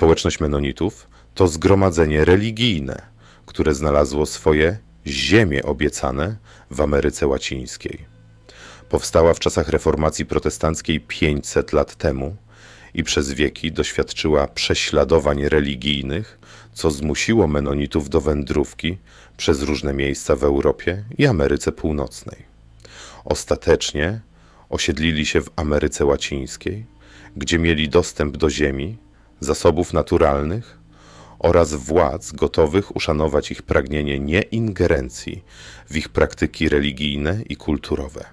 Społeczność Menonitów to zgromadzenie religijne, które znalazło swoje ziemie obiecane w Ameryce Łacińskiej. Powstała w czasach reformacji protestanckiej 500 lat temu i przez wieki doświadczyła prześladowań religijnych, co zmusiło Menonitów do wędrówki przez różne miejsca w Europie i Ameryce Północnej. Ostatecznie osiedlili się w Ameryce Łacińskiej, gdzie mieli dostęp do ziemi, zasobów naturalnych oraz władz gotowych uszanować ich pragnienie nieingerencji w ich praktyki religijne i kulturowe.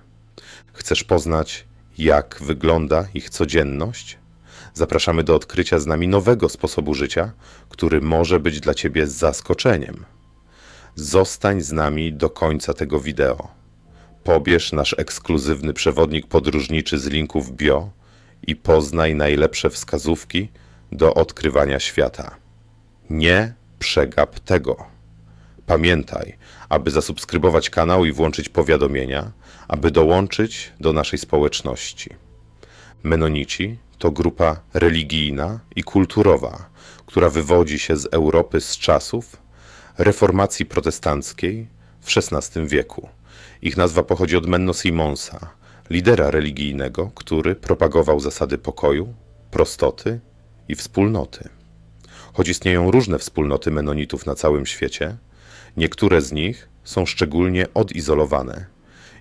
Chcesz poznać, jak wygląda ich codzienność? Zapraszamy do odkrycia z nami nowego sposobu życia, który może być dla Ciebie zaskoczeniem. Zostań z nami do końca tego wideo. Pobierz nasz ekskluzywny przewodnik podróżniczy z linków bio i poznaj najlepsze wskazówki do odkrywania świata. Nie przegap tego. Pamiętaj, aby zasubskrybować kanał i włączyć powiadomienia, aby dołączyć do naszej społeczności. Menonici to grupa religijna i kulturowa, która wywodzi się z Europy z czasów reformacji protestanckiej w XVI wieku. Ich nazwa pochodzi od Menno Simonsa, lidera religijnego, który propagował zasady pokoju, prostoty i wspólnoty. Choć istnieją różne wspólnoty menonitów na całym świecie, niektóre z nich są szczególnie odizolowane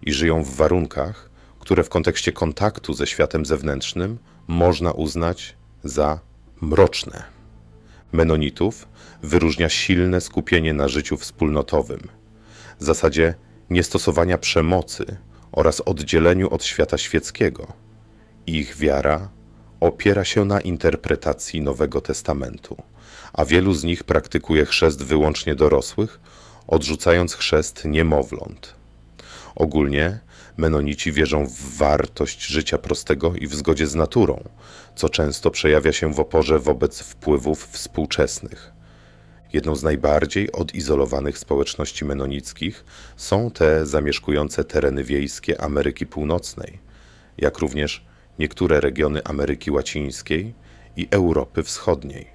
i żyją w warunkach, które w kontekście kontaktu ze światem zewnętrznym można uznać za mroczne. Menonitów wyróżnia silne skupienie na życiu wspólnotowym, zasadzie niestosowania przemocy oraz oddzieleniu od świata świeckiego. Ich wiara opiera się na interpretacji Nowego Testamentu, a wielu z nich praktykuje chrzest wyłącznie dorosłych, odrzucając chrzest niemowląt. Ogólnie menonici wierzą w wartość życia prostego i w zgodzie z naturą, co często przejawia się w oporze wobec wpływów współczesnych. Jedną z najbardziej odizolowanych społeczności menonickich są te zamieszkujące tereny wiejskie Ameryki Północnej, jak również niektóre regiony Ameryki Łacińskiej i Europy Wschodniej.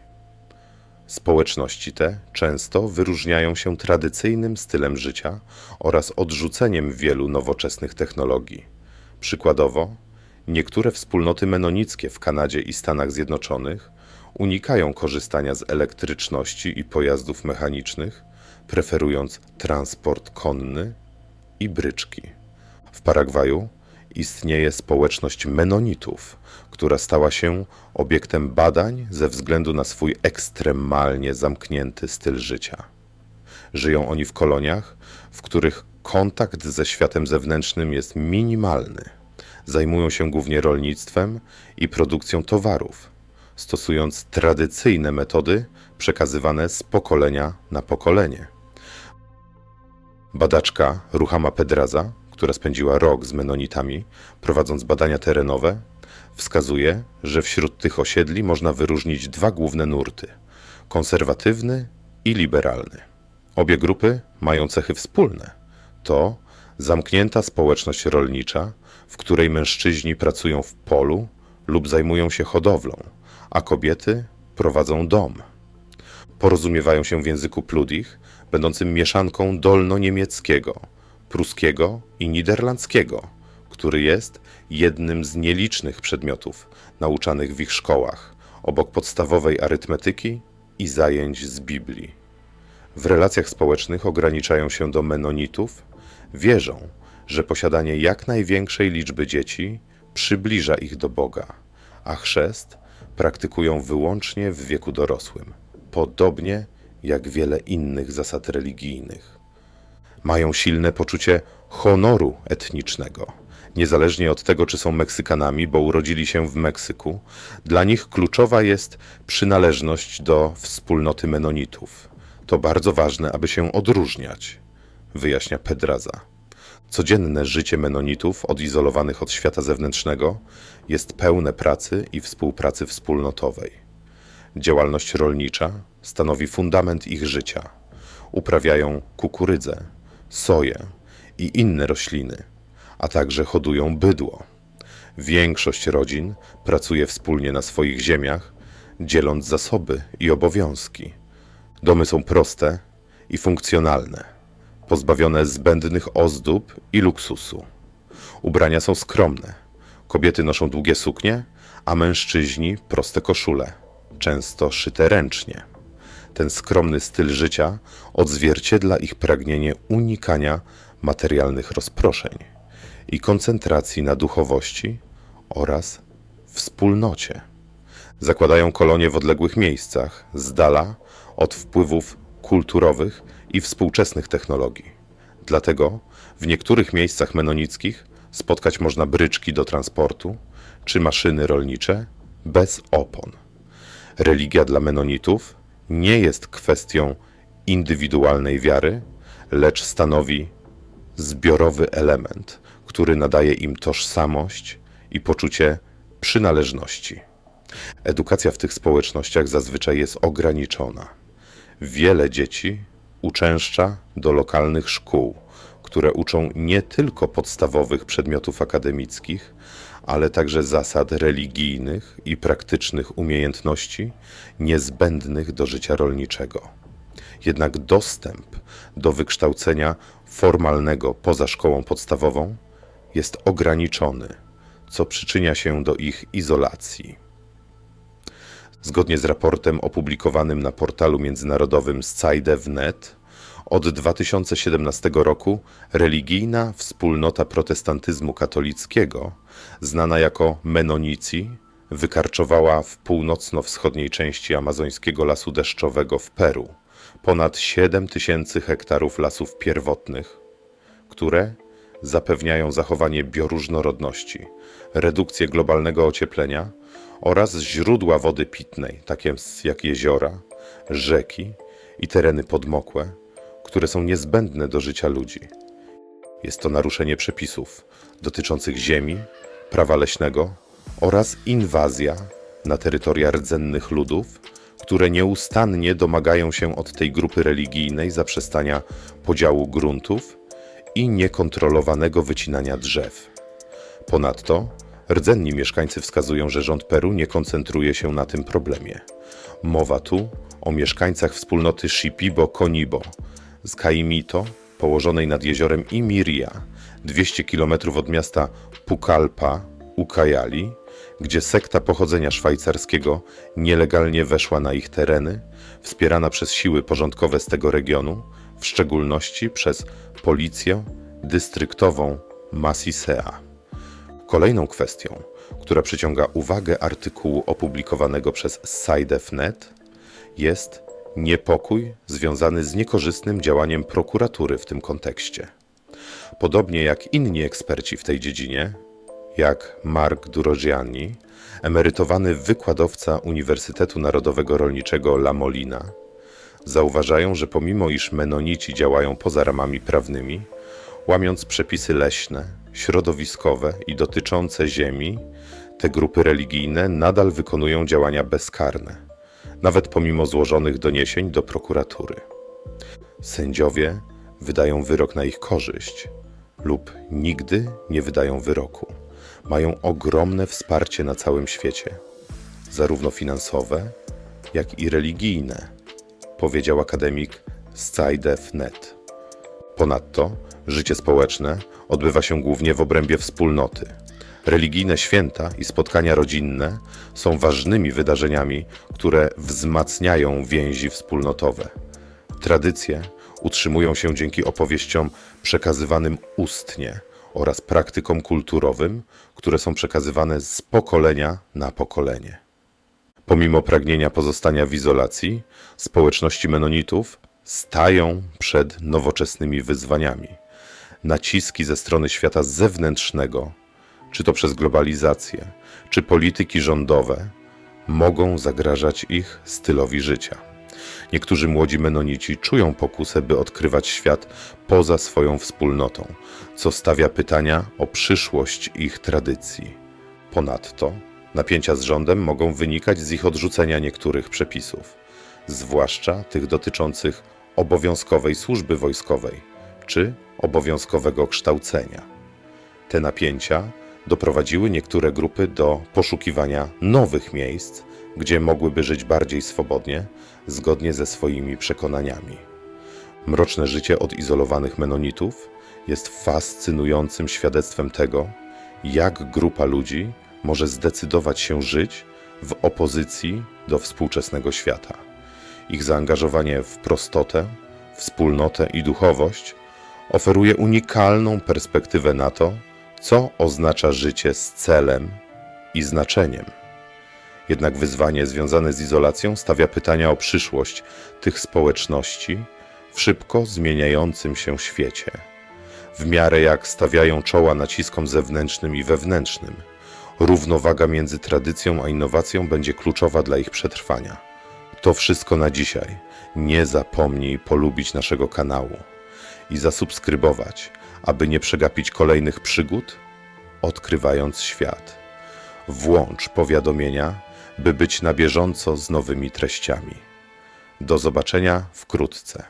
Społeczności te często wyróżniają się tradycyjnym stylem życia oraz odrzuceniem wielu nowoczesnych technologii. Przykładowo, niektóre wspólnoty menonickie w Kanadzie i Stanach Zjednoczonych unikają korzystania z elektryczności i pojazdów mechanicznych, preferując transport konny i bryczki. W Paragwaju istnieje społeczność menonitów, która stała się obiektem badań ze względu na swój ekstremalnie zamknięty styl życia. Żyją oni w koloniach, w których kontakt ze światem zewnętrznym jest minimalny. Zajmują się głównie rolnictwem i produkcją towarów, stosując tradycyjne metody przekazywane z pokolenia na pokolenie. Badaczka Ruchama Pedraza, która spędziła rok z menonitami, prowadząc badania terenowe, wskazuje, że wśród tych osiedli można wyróżnić dwa główne nurty: konserwatywny i liberalny. Obie grupy mają cechy wspólne. To zamknięta społeczność rolnicza, w której mężczyźni pracują w polu lub zajmują się hodowlą, a kobiety prowadzą dom. Porozumiewają się w języku pludich, będącym mieszanką dolno-niemieckiego, pruskiego i niderlandzkiego, który jest jednym z nielicznych przedmiotów nauczanych w ich szkołach, obok podstawowej arytmetyki i zajęć z Biblii. W relacjach społecznych ograniczają się do menonitów, wierzą, że posiadanie jak największej liczby dzieci przybliża ich do Boga, a chrzest praktykują wyłącznie w wieku dorosłym, podobnie jak wiele innych zasad religijnych. Mają silne poczucie honoru etnicznego. Niezależnie od tego, czy są Meksykanami, bo urodzili się w Meksyku, dla nich kluczowa jest przynależność do wspólnoty Menonitów. To bardzo ważne, aby się odróżniać, wyjaśnia Pedraza. Codzienne życie Menonitów, odizolowanych od świata zewnętrznego, jest pełne pracy i współpracy wspólnotowej. Działalność rolnicza stanowi fundament ich życia. Uprawiają kukurydzę, soję i inne rośliny, a także hodują bydło. Większość rodzin pracuje wspólnie na swoich ziemiach, dzieląc zasoby i obowiązki. Domy są proste i funkcjonalne, pozbawione zbędnych ozdób i luksusu. Ubrania są skromne. Kobiety noszą długie suknie, a mężczyźni proste koszule, często szyte ręcznie. Ten skromny styl życia odzwierciedla ich pragnienie unikania materialnych rozproszeń i koncentracji na duchowości oraz wspólnocie. Zakładają kolonie w odległych miejscach, z dala od wpływów kulturowych i współczesnych technologii. Dlatego w niektórych miejscach menonickich spotkać można bryczki do transportu czy maszyny rolnicze bez opon. Religia dla menonitów nie jest kwestią indywidualnej wiary, lecz stanowi zbiorowy element, który nadaje im tożsamość i poczucie przynależności. Edukacja w tych społecznościach zazwyczaj jest ograniczona. Wiele dzieci uczęszcza do lokalnych szkół, które uczą nie tylko podstawowych przedmiotów akademickich, ale także zasad religijnych i praktycznych umiejętności niezbędnych do życia rolniczego. Jednak dostęp do wykształcenia formalnego poza szkołą podstawową jest ograniczony, co przyczynia się do ich izolacji. Zgodnie z raportem opublikowanym na portalu międzynarodowym SciDev.net, od 2017 roku religijna wspólnota protestantyzmu katolickiego, znana jako Menonici, wykarczowała w północno-wschodniej części amazońskiego lasu deszczowego w Peru ponad 7 tysięcy hektarów lasów pierwotnych, które zapewniają zachowanie bioróżnorodności, redukcję globalnego ocieplenia oraz źródła wody pitnej, takie jak jeziora, rzeki i tereny podmokłe, które są niezbędne do życia ludzi. Jest to naruszenie przepisów dotyczących ziemi, prawa leśnego oraz inwazja na terytoria rdzennych ludów, które nieustannie domagają się od tej grupy religijnej zaprzestania podziału gruntów i niekontrolowanego wycinania drzew. Ponadto rdzenni mieszkańcy wskazują, że rząd Peru nie koncentruje się na tym problemie. Mowa tu o mieszkańcach wspólnoty Shipibo-Konibo z Caimito, położonej nad jeziorem Imiria, 200 km od miasta Pucallpa, Ucayali, gdzie sekta pochodzenia szwajcarskiego nielegalnie weszła na ich tereny, wspierana przez siły porządkowe z tego regionu, w szczególności przez policję dystryktową Masisea. Kolejną kwestią, która przyciąga uwagę artykułu opublikowanego przez SciDev.net jest niepokój związany z niekorzystnym działaniem prokuratury w tym kontekście. Podobnie jak inni eksperci w tej dziedzinie, jak Mark Durogiani, emerytowany wykładowca Uniwersytetu Narodowego Rolniczego La Molina, zauważają, że pomimo iż menonici działają poza ramami prawnymi, łamiąc przepisy leśne, środowiskowe i dotyczące ziemi, te grupy religijne nadal wykonują działania bezkarne, nawet pomimo złożonych doniesień do prokuratury. Sędziowie wydają wyrok na ich korzyść lub nigdy nie wydają wyroku. Mają ogromne wsparcie na całym świecie, zarówno finansowe, jak i religijne, powiedział akademik Scaidev.net. Ponadto życie społeczne odbywa się głównie w obrębie wspólnoty. Religijne święta i spotkania rodzinne są ważnymi wydarzeniami, które wzmacniają więzi wspólnotowe. Tradycje utrzymują się dzięki opowieściom przekazywanym ustnie oraz praktykom kulturowym, które są przekazywane z pokolenia na pokolenie. Pomimo pragnienia pozostania w izolacji, społeczności menonitów stają przed nowoczesnymi wyzwaniami. Naciski ze strony świata zewnętrznego, czy to przez globalizację, czy polityki rządowe, mogą zagrażać ich stylowi życia. Niektórzy młodzi menonici czują pokusę, by odkrywać świat poza swoją wspólnotą, co stawia pytania o przyszłość ich tradycji. Ponadto napięcia z rządem mogą wynikać z ich odrzucenia niektórych przepisów, zwłaszcza tych dotyczących obowiązkowej służby wojskowej czy obowiązkowego kształcenia. Te napięcia doprowadziły niektóre grupy do poszukiwania nowych miejsc, gdzie mogłyby żyć bardziej swobodnie, zgodnie ze swoimi przekonaniami. Mroczne życie odizolowanych menonitów jest fascynującym świadectwem tego, jak grupa ludzi może zdecydować się żyć w opozycji do współczesnego świata. Ich zaangażowanie w prostotę, wspólnotę i duchowość oferuje unikalną perspektywę na to, co oznacza życie z celem i znaczeniem. Jednak wyzwanie związane z izolacją stawia pytania o przyszłość tych społeczności w szybko zmieniającym się świecie. W miarę jak stawiają czoła naciskom zewnętrznym i wewnętrznym, równowaga między tradycją a innowacją będzie kluczowa dla ich przetrwania. To wszystko na dzisiaj. Nie zapomnij polubić naszego kanału i zasubskrybować, aby nie przegapić kolejnych przygód, odkrywając świat. Włącz powiadomienia, by być na bieżąco z nowymi treściami. Do zobaczenia wkrótce.